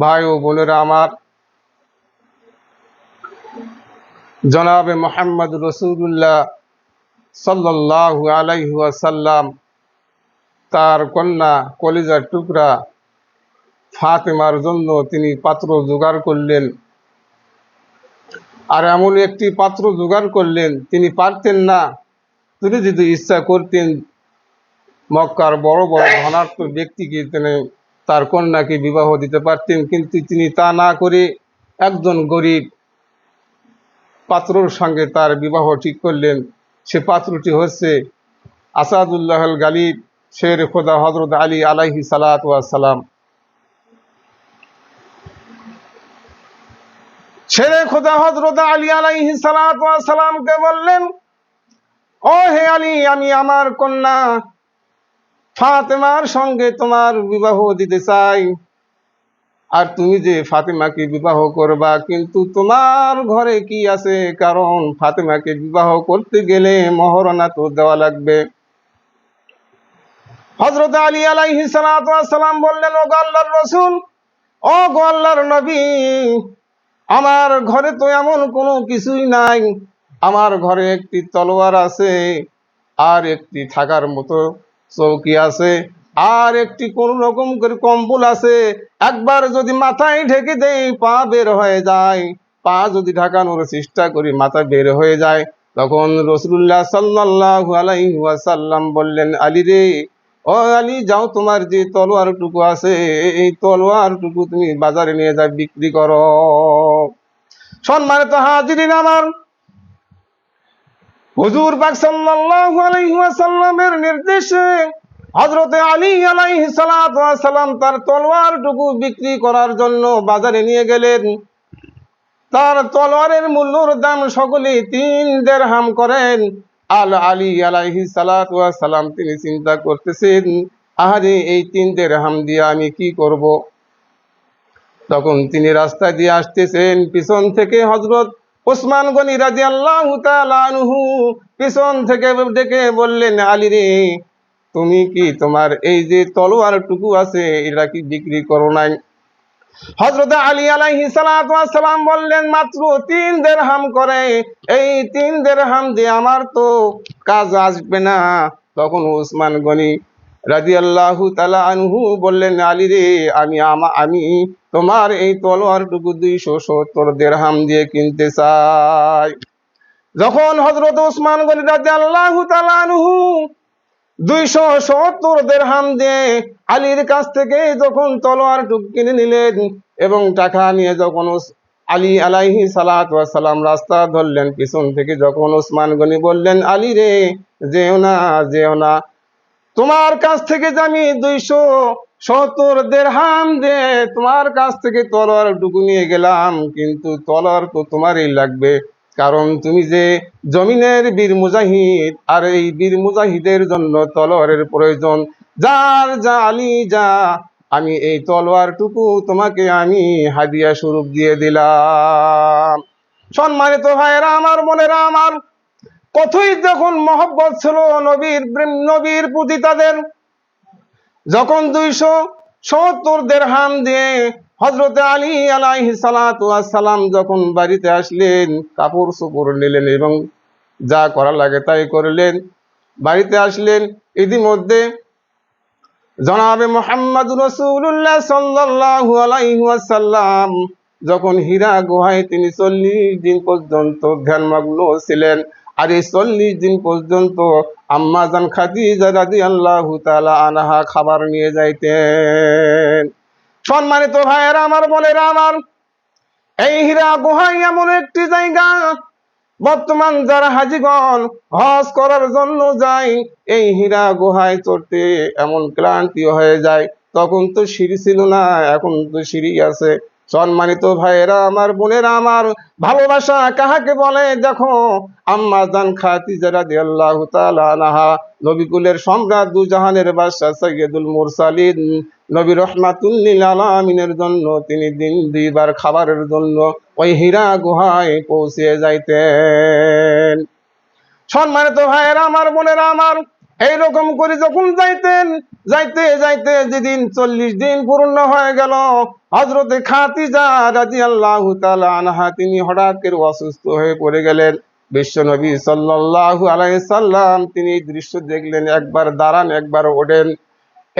ভাই ও বোনেরা আমার। জনাবে মোহাম্মদ রসুল্লাহ সাল্লাহ আলাইহি ওয়াসাল্লাম, তার কন্যা কলিজার টুকরা ফাতেমার জন্য তিনি পাত্র জোগাড় করলেন। আর এমন একটি পাত্র জোগাড় করলেন, তিনি পারতেন না। তিনি যদি ইচ্ছা করতেন, মক্কার বড় বড় ধনার্থ ব্যক্তিকে তিনি তার কন্যাকে বিবাহ দিতে পারতেন, কিন্তু তিনি তা না করে একজন গরিব পাত্রর সঙ্গে তার বিবাহ ঠিক করলেন। সে পাত্রটি হচ্ছে আসাদুল্লাহ আল গালিব, শের খোদা হজরত আলী আলাইহি সালাত সালাম ছেড়ে খোদা হজরত আলী আলাইহি সালাত বললেন, ও হে আলী, আমি আমার কন্যা ফাতেমার সঙ্গে তোমার বিবাহ দিতে চাই। আর তুমি যে ফাতেমাকে বিবাহ করবা, কিন্তু তোমার ঘরে কি আছে? কারণ ফাতেমাকে বিবাহ করতে গেলে মহরণা তো দেওয়া লাগবে। হজরত আলী আলাইহি সালাম বললেন ও গো আল্লাহর রসুল ও গো আল্লাহর নবী, আমার ঘরে তো এমন কোনো কিছুই নাই। আমার ঘরে একটি তলোয়ার আছে আর একটি থাকার মতো। চৌকি আছে। আর একটি কোন রকম করে কম্বল আছে। একবার যদি মাথায় ঢেকে দেই, পা বের হয়ে যায়। পা যদি ঢাকানোর চেষ্টা করি, মাথা বের হয়ে যায়। তখন রসুল্লাহ সাল্লাহ আলাইসাল্লাম বললেন, আলী রে, ও আলী, যাও তোমার যে তলোয়ার টুকু আছে, এই তলোয়ার টুকু তুমি বাজারে নিয়ে যাও বিক্রি করো। সম্মানিত হাজিরিন আমার হুজুর পাক সাল্লাল্লাহু আলাইহি ওয়াসাল্লামের নির্দেশে হযরতে আলী আলাইহিস সালাতু ওয়াসালাম তার তলোয়ার টুকু বিক্রি করার জন্য বাজারে নিয়ে গেলেন। তার তলোয়ারের মূল্যর দাম সকলে তিন দেড়হাম করেন। আল আলী আলাইহিস সালাতু ওয়াসালাম তিনি চিন্তা করতেছেন, আহারে এই তিন দেড়হাম দিয়ে আমি কি করব? তখন তিনি রাস্তা দিয়ে আসতেছেন, পিছন থেকে হজরত ওসমান গনি রাজি আল্লাহ আনহু পিছন থেকে ডেকে বললেন, আলী রে, তুমি কি তোমার এই যে তলোয়ার টুকু আছে, এটা কি বিক্রি করো নাই? হজরত আলী আলাইহি সালাম বললেন, মাত্র তিন দেড়হাম করে, এই তিন দেড়হাম দিয়ে আমার তো কাজ আসবে না। তখন ওসমান গনি রাজি আল্লাহ আনহু বললেন, আলী রে আমা, আমি তোমার এই তলোয়ারটুকু দুইশো সত্তর দেড়হাম দিয়ে কিনতে চাই। যখন হজরত ওসমান গনি রাজি আল্লাহ আনহু দুইশো সত্তর দেড়হাম দিয়ে আলীর কাছ থেকে যখন তলোয়ার টুক কিনে নিলেন এবং টাকা নিয়ে যখন আলী আলাইহি সালাত সালাম রাস্তা ধরলেন, পিছন থেকে যখন ওসমান গনি বললেন, আলী রে, যেও না যেও না। তোমার কাছ থেকে যে আমি দুইশো সত্তর দেড়হাম দে তোমার কাছ থেকে তলোয়ার টুকু নিয়ে গেলাম, কিন্তু তলোয়ার তো তোমারই লাগবে। কারণ তুমি যে জমিনের বীর মুজাহিদ, আর এই বীর মুজাহিদের জন্য তলোয়ারের প্রয়োজন। যার যা আলী যা আমি এই তলোয়ার টুকু তোমাকে আমি হাদিয়া স্বরূপ দিয়ে দিলাম। সম্মানিত ভাইয়েরা, আমার মনেরা আমার কতই যখন মহব্বত ছিল নবীর নবীর প্রতি তাদের যখন দুইশো সত্তর দেড়হাম দিয়ে হজরত আলী আলাইহি সালাম যখন বাড়িতে আসলেন, কাপড় চোপড় নিলেন এবং যা করা লাগে তাই করলেন। বাড়িতে আসলেন, ইতিমধ্যে জনাবে মোহাম্মদ রসুল্লাহ সাল্লাল্লাহু আলাইহি ওয়াসাল্লাম যখন হীরা গুহায় তিনি চল্লিশ দিন পর্যন্ত ধ্যানমগ্ন ছিলেন আর এই চল্লিশ দিন পর্যন্ত আম্মাজান খাদিজা রাদি আল্লাহ আনাহা খাবার নিয়ে যাইতেন। সম্মানিত ভাইয়েরা, আমার বোনেরা, আমার এই হীরা গুহাই এমন একটি জায়গা, বর্তমান যারা হাজিগণ হজ করার জন্য যায়, এই হীরা গুহায় চড়তে এমন ক্লান্তি হয়ে যায়। তখন তো সিঁড়ি ছিল না, এখন তো সিঁড়ি আছে। সম্মানিত ভাইয়েরা, আমার বোনেরা, আমার ভালোবাসা কাহাকে বলে? দেখো, আম্মা জান খাতিজা রাদিয়াল্লাহু তাআলা আনহা, নবিকুলের সম্রাট দুজাহানের বাদশা সৈয়দুল মুরসালিন, নবী রহমাতুল লিল আলামিনের জন্য তিনি দিন দুইবার খাবারের জন্য ওই হীরা গুহায় পৌঁছে যাইতেন। সম্মানিত ভাইয়েরা, আমার বোনেরা, আমার এইরকম করে যখন যাইতেন, যাইতে যাইতে যেদিন চল্লিশ দিন পূর্ণ হয়ে গেল হজরতে খাতিজা রাজি আল্লাহ আনহা, তিনি হঠাৎ করে অসুস্থ হয়ে পড়ে গেলেন। বিশ্বনবী সাল্লাল্লাহু আলাইহি সাল্লাম তিনি এই দৃশ্য দেখলেন, একবার দাঁড়ান, একবার ওঠেন।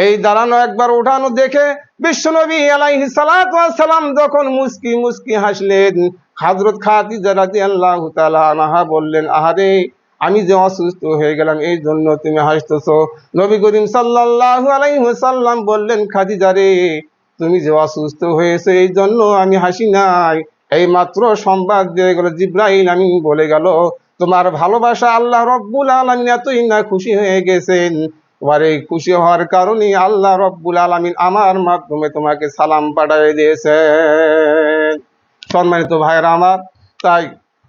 এই দাঁড়ানো, একবার ওঠানো দেখে বিশ্বনবী আলাইহি সালাম যখন মুস্কি মুস্কি হাসলেন, হযরত খাদিজা রাদিয়াল্লাহু তাআলা আনহা বললেন, আহারে আমি যে অসুস্থ হয়ে গেলাম, এই জন্য তুমি হাসতেছো। নবী করিম সাল্লাল্লাহু আলাইহি সাল্লাম বললেন, খাদিজা রে, তুমি যে অসুস্থ হয়েছে, এই জন্য আমি হাসি নাই। এই মাত্র সংবাদ দিয়ে গেল জিব্রাহিম আমি বলে গেল, তোমার ভালোবাসা আল্লাহ রব্বুল আলমিন এতই না খুশি হয়ে গেছেন। তোমার এই খুশি হওয়ার কারণে আল্লাহ রব্বুল আলমিন আমার মাধ্যমে তোমাকে সালাম পাঠিয়ে দিয়েছেন। সম্মানিত ভাইয়েরা আমার, তাই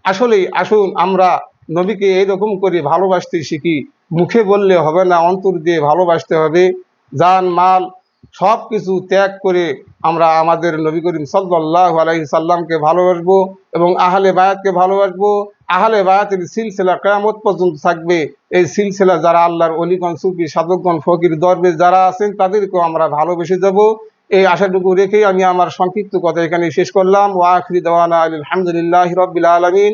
আসলেই আসুন আমরা নবীকে এইরকম করে ভালোবাসতে শিখি। মুখে বললে হবে না, অন্তর দিয়ে ভালোবাসতে হবে। যান মাল সব কিছু ত্যাগ করে আমরা আমাদের নবী করিম সাল্লাহ আলাইহি সাল্লামকে ভালোবাসবো এবং আহলে বায়াতকে ভালোবাসবো। আহলে বায়াতের সিলসিলা কেয়ামত পর্যন্ত থাকবে। এই সিলসিলা যারা আল্লাহর অলিগণ, সুফি, সাধকগণ, ফকির, দরবেশ যারা আছেন, তাদেরকেও আমরা ভালোবেসে যাব। এই আশাটুকু রেখেই আমি আমার সংক্ষিপ্ত কথা এখানে শেষ করলাম। ওয়াখরি দেওয়ানা আলহামদুলিল্লাহ রবিল আলমিন।